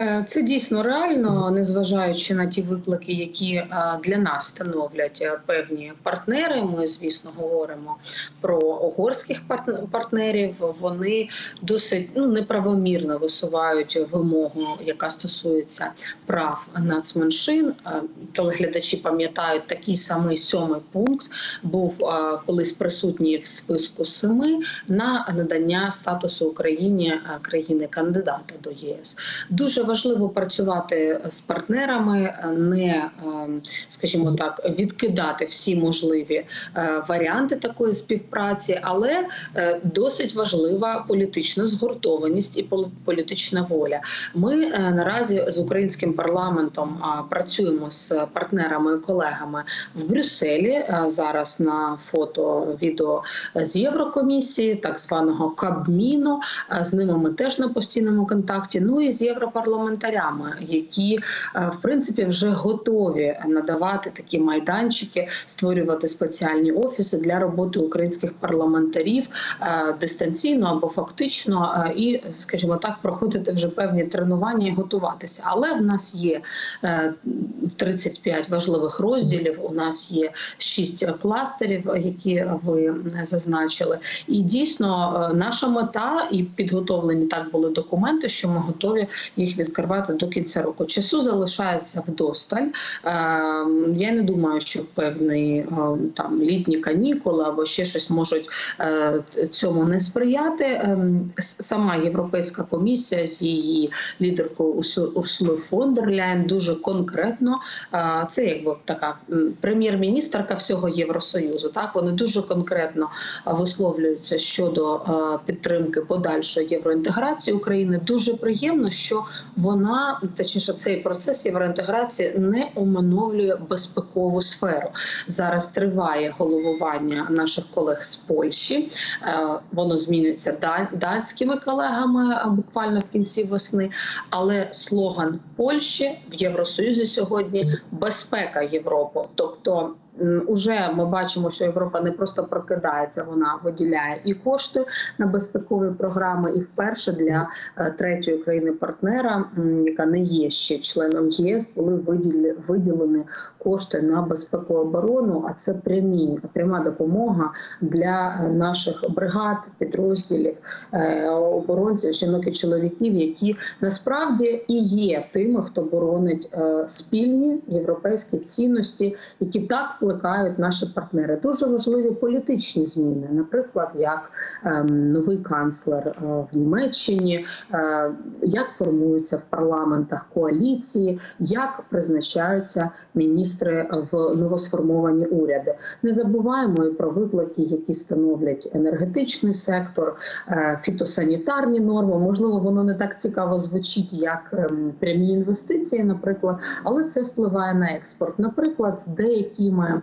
Е, Це дійсно реально, незважаючи на ті виклики, які е, для нас становлять е, певні партнери. Ми, звісно, говоримо про угорських партнерів. Вони досить ну неправомірно висувають вимогу, яка стосується прав нацменшин. Телеглядачі пам'ятають такий самий сьомий пункт був колись присутній в списку семи на надання статусу Україні країни кандидата до ЄС. Дуже важливо працювати з партнерами, не ем, скажімо так, відкидати всі можливі е, варіанти такої співпраці, але е, досить важлива політична згуртованість і пол- політична воля. Ми е, наразі з українським парламентом працюємо з партнерами і колегами в Брюсселі. е, Зараз на фото відео з Єврокомісії, так званого Кабміну. Е, З ними ми теж на постійному контакті. Ну і з європарламентарями, які е, в принципі вже готові надавати такі майданчики, створювати спеціальні офіси для роботи українських парламентарів е, дистанційно або фактично, е, і, скажімо так, проходити вже певні тренування і готуватися. Але в нас є е, 35 важливих розділів. У нас є 6 кластерів, які ви зазначили. І дійсно наша мета і підготовлені так були документи, що ми готові їх відкривати до кінця року. Часу залишається вдосталь. Е, Я не думаю, що певний е, там літні канікули або ще щось можуть е, цьому не сприяти. Ем, Сама Європейська комісія з її лідеркою Урсу- Урсулою фон дер Ляйн дуже конкретно. е, Це якби така прем'єр-міністерка всього Євросоюзу. Так вони дуже конкретно е, висловлюються щодо підтримки подальшої євроінтеграції України. Дуже приємно, що вона точніше цей процес євроінтеграції не оминовлює безпекову сферу. Зараз триває головування наших колег з Польщі. Е, Воно зміниться данськими колегами е, буквально в кінці весни. Але слоган Польщі в Євросоюзі сьогодні безпека Європи. Тобто уже ми бачимо, що Європа не просто прокидається, вона виділяє і кошти на безпекові програми, і вперше для е, третьої країни-партнера, яка не є ще членом ЄС, були виділені, кошти на безпеку оборону. А це прямі пряма допомога для е, наших бригад, підрозділів е, оборонців, жінок і чоловіків, які насправді і є тими, хто боронить спільні європейські цінності, які так плекають наші партнери. Дуже важливі політичні зміни, наприклад, як ем, новий канцлер е, в Німеччині, е, як формуються в парламентах коаліції, як призначаються міністри в новосформовані уряди. Не забуваємо і про виклики, які становлять енергетичний сектор, е, фітосанітарні норми. Можливо, воно не так цікаво звучить, як ем, прямі інвестиції, наприклад, але це впливає на експорт. Наприклад, з деякими.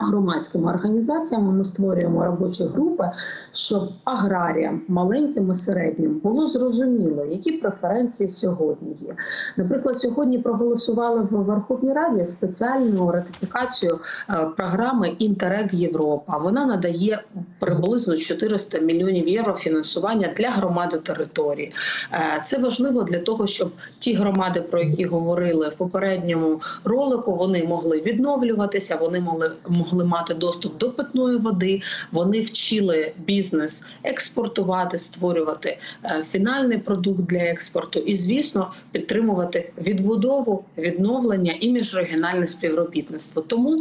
Громадськими організаціями ми створюємо робочі групи, щоб аграріям, маленьким і середнім, було зрозуміло, які преференції сьогодні є. Наприклад, сьогодні проголосували в Верховній Раді спеціальну ратифікацію е, програми Інтерег Європа. Вона надає приблизно 400 мільйонів євро фінансування для громади території. Е, Це важливо для того, щоб ті громади, про які говорили в попередньому ролику, вони могли відновлюватися, вони могли могли мати доступ до питної води. Вони вчили бізнес експортувати, створювати е, фінальний продукт для експорту, і звісно, підтримувати відбудову, відновлення і міжрегіональне співробітництво. Тому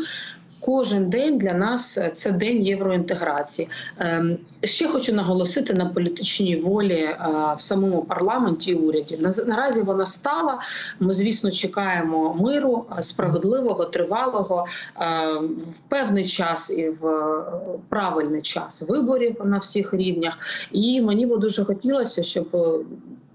Кожен день для нас е, це день євроінтеграції. Ем, Ще хочу наголосити на політичній волі е, в самому парламенті і уряді. Наразі вона стала. Ми, звісно, чекаємо миру е, справедливого, тривалого в певний час і в правильний час виборів на всіх рівнях. І мені би дуже хотілося, щоб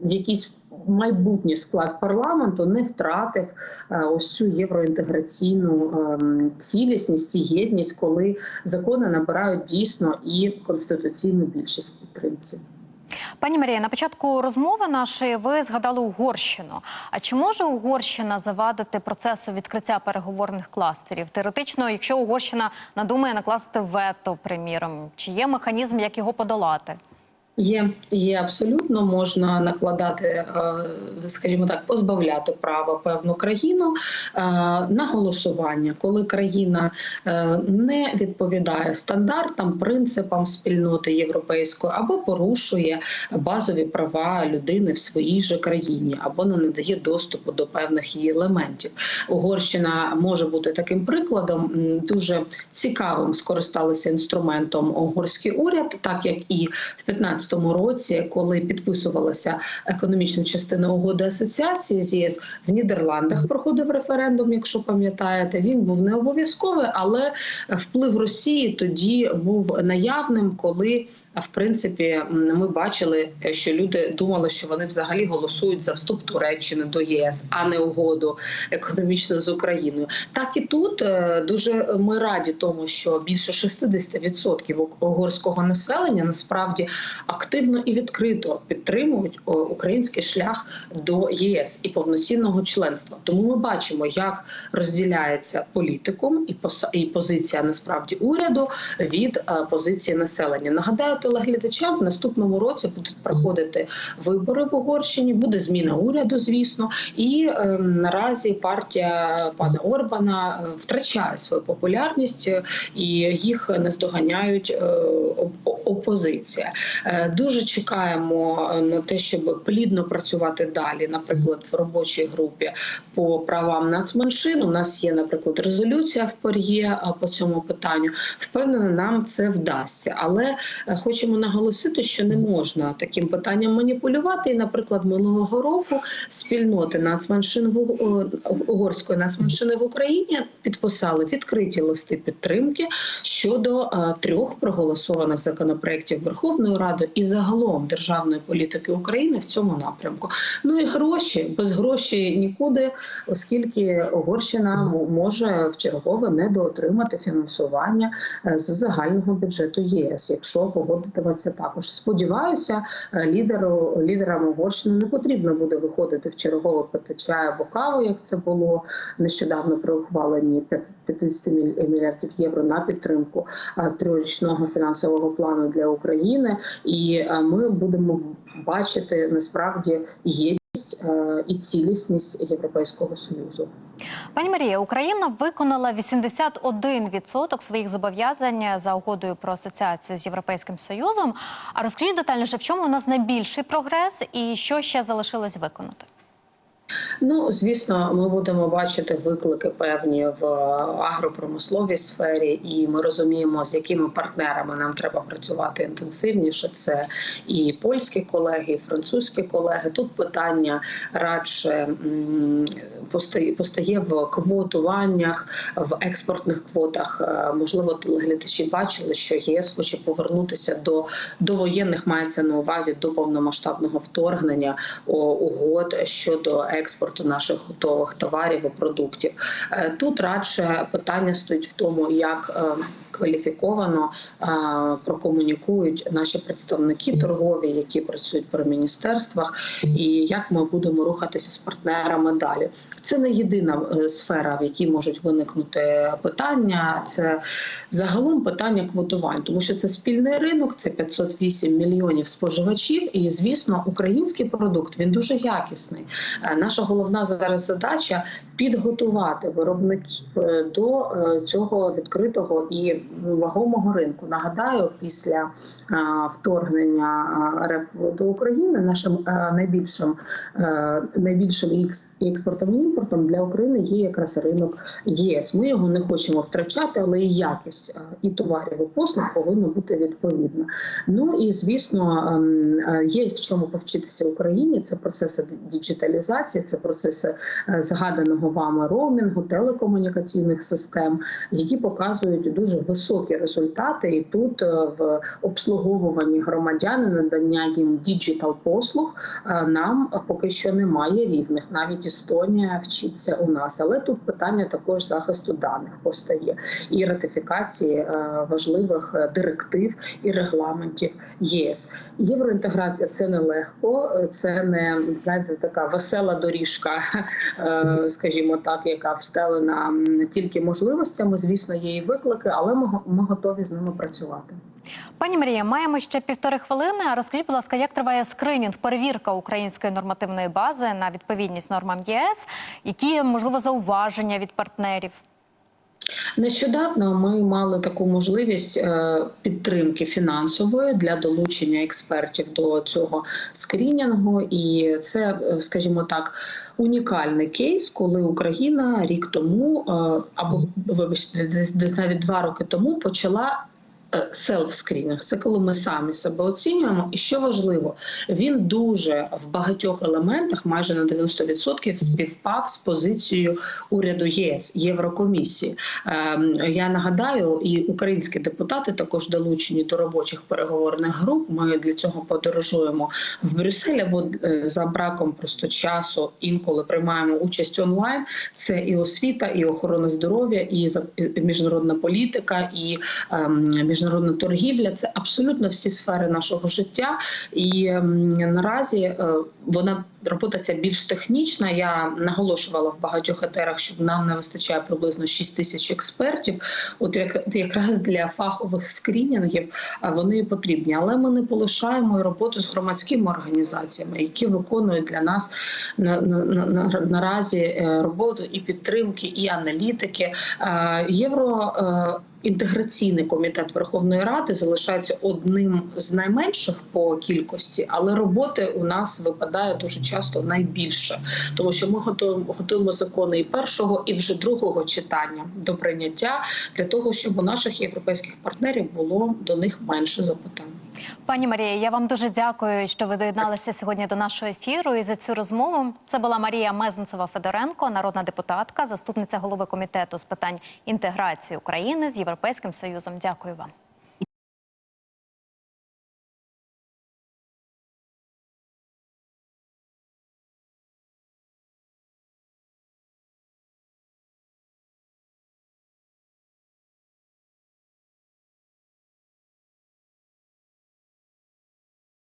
якийсь майбутній склад парламенту не втратив е, ось цю євроінтеграційну ем, цілісність і єдність, коли закони набирають дійсно і конституційну більшість підтримці. Пані Марія, на початку розмови нашої ви згадали Угорщину. А чи може Угорщина завадити процесу відкриття переговорних кластерів? Теоретично, якщо Угорщина надумає накласти вето, приміром, чи є механізм, як його подолати? Є, є абсолютно можна накладати, е, скажімо так, позбавляти права певну країну е, на голосування, коли країна е, не відповідає стандартам, принципам спільноти європейської або порушує базові права людини в своїй же країні, або не надає доступу до певних її елементів. Угорщина може бути таким прикладом. Дуже цікавим скористалися інструментом угорський уряд, так як і в 15 році, коли підписувалася економічна частина угоди асоціації з ЄС в Нідерландах, проходив референдум. Якщо пам'ятаєте, він був не обов'язковий, але вплив Росії тоді був наявним, коли в принципі ми бачили, що люди думали, що вони взагалі голосують за вступ Туреччини до ЄС, а не угоду економічно з Україною. Так і тут е, дуже ми раді тому, що більше 60% угорського населення насправді активно і відкрито підтримують український шлях до ЄС і повноцінного членства. Тому ми бачимо, як розділяється політикум і позиція насправді уряду від е, позиції населення. Нагадаю телеглядачам, в наступному році будуть проходити вибори в Угорщині. Буде зміна уряду, звісно, і е, наразі партія пана Орбана е, втрачає свою популярність е, і їх наздоганяють е, опозиція. Е, Дуже чекаємо е, на те, щоб плідно працювати далі, наприклад, в робочій групі по правам нацменшин. У нас є, наприклад, резолюція в ПРЄ е, по цьому питанню. Впевнена, нам це вдасться, але е, хочемо наголосити, що не можна таким питанням маніпулювати. І, наприклад, минулого року спільноти нацменшин в угорської нацменшини в Україні підписали відкриті листи підтримки щодо е, трьох проголосованих законопроєктів Верховною Радою і загалом державної політики України в цьому напрямку. Ну і гроші без грошей нікуди, оскільки Угорщина може в чергове недоотримати фінансування е, з загального бюджету ЄС, якщо погодитиметься також. Сподіваюся, е, лідеру лідерам Угорщини не потрібно буде виходити в чергове чай або каву, як це було нещодавно при ухваленні 50 мільярдів євро на підтримку е, трьохрічного фінансового плану для України, і е, ми будемо бачити насправді е, і цілісність Європейського союзу. Пані Марія, Україна виконала 81% своїх зобов'язань за угодою про асоціацію з Європейським Союзом. А розкажіть детальніше, в чому у нас найбільший прогрес і що ще залишилось виконати? Ну, звісно, ми будемо бачити виклики певні в агропромисловій сфері, і ми розуміємо, з якими партнерами нам треба працювати інтенсивніше. Це і польські колеги, і французькі колеги. Тут питання радше постає, постає в квотуваннях, в експортних квотах. Е, Можливо, телеглядачі бачили, що ЄС хоче повернутися до довоєнних, мається на увазі до повномасштабного вторгнення угод щодо експорту наших готових товарів і продуктів. Е, Тут радше питання стоїть в тому, як е, кваліфіковано е, прокомунікують наші представники торгові, які працюють при міністерствах, і як ми будемо рухатися з партнерами далі. Це не єдина е, сфера, в якій можуть виникнути питання. Це загалом питання квотувань, тому що це спільний ринок, це 508 мільйонів споживачів. І звісно, український продукт він дуже якісний. Е, Наша головна зараз задача підготувати виробників до цього відкритого і вагомого ринку. Нагадаю, після вторгнення РФ до України нашим найбільшим найбільшим екс- експортом і імпортом для України є якраз ринок ЄС. Ми його не хочемо втрачати, але і якість і товарів і послуг повинна бути відповідна. Ну і звісно, ем, е, є в чому повчитися Україні. Це процеси діджиталізації, це процеси е, згаданого вами роумінгу, телекомунікаційних систем, які показують дуже високі результати. І тут е, в обслуговуванні громадян, надання їм діджитал послуг е, нам поки що немає рівних. Навіть Естонія вчиться у нас, але тут питання також захисту даних постає і ратифікації е, важливих директив і регламентів ЄС. Євроінтеграція це не легко, це не знаєте така весела доріжка, скажімо так, яка встелена тільки можливостями. Звісно, є і виклики, але ми ми, ми готові з ними працювати. Пані Марія, маємо ще півтори хвилини. Розкажіть, будь ласка, як триває скринінг, перевірка української нормативної бази на відповідність нормам ЄС? Які можливо зауваження від партнерів? Нещодавно ми мали таку можливість е, підтримки фінансової для долучення експертів до цього скрінінгу, і це, е, скажімо так, унікальний кейс, коли Україна рік тому е, або вибачте, десь, навіть два роки тому почала. Селф-скрінінг це коли ми самі себе оцінюємо. І що важливо, він дуже в багатьох елементах, майже на 90% співпав з позицією уряду ЄС Єврокомісії. Ем, Я нагадаю, і українські депутати також долучені до робочих переговорних груп. Ми для цього подорожуємо в Брюссель, бо е, за браком просто часу інколи приймаємо участь онлайн. Це і освіта, і охорона здоров'я, і міжнародна політика, і ем, міжнародна торгівля. Це абсолютно всі сфери нашого життя. І ем, наразі е, вона робота ця більш технічна. Я наголошувала в багатьох етерах, що нам не вистачає приблизно 6 тисяч експертів. От як якраз для фахових скрінінгів вони потрібні, але ми не полишаємо роботу з громадськими організаціями, які виконують для нас на, на, на, на наразі е, роботу і підтримки, і аналітики. Е, Євро е, інтеграційний комітет Верховної Ради залишається одним з найменших по кількості, але роботи у нас випадає дуже часто найбільше, тому що ми готуємо готуємо закони і першого, і вже другого читання до прийняття для того, щоб у наших європейських партнерів було до них менше запитань. Пані Марія, я вам дуже дякую, що ви доєдналися сьогодні до нашого ефіру і за цю розмову. Це була Марія Мезенцева Федоренко, народна депутатка, заступниця голови комітету з питань інтеграції України з Європейським Союзом. Дякую вам.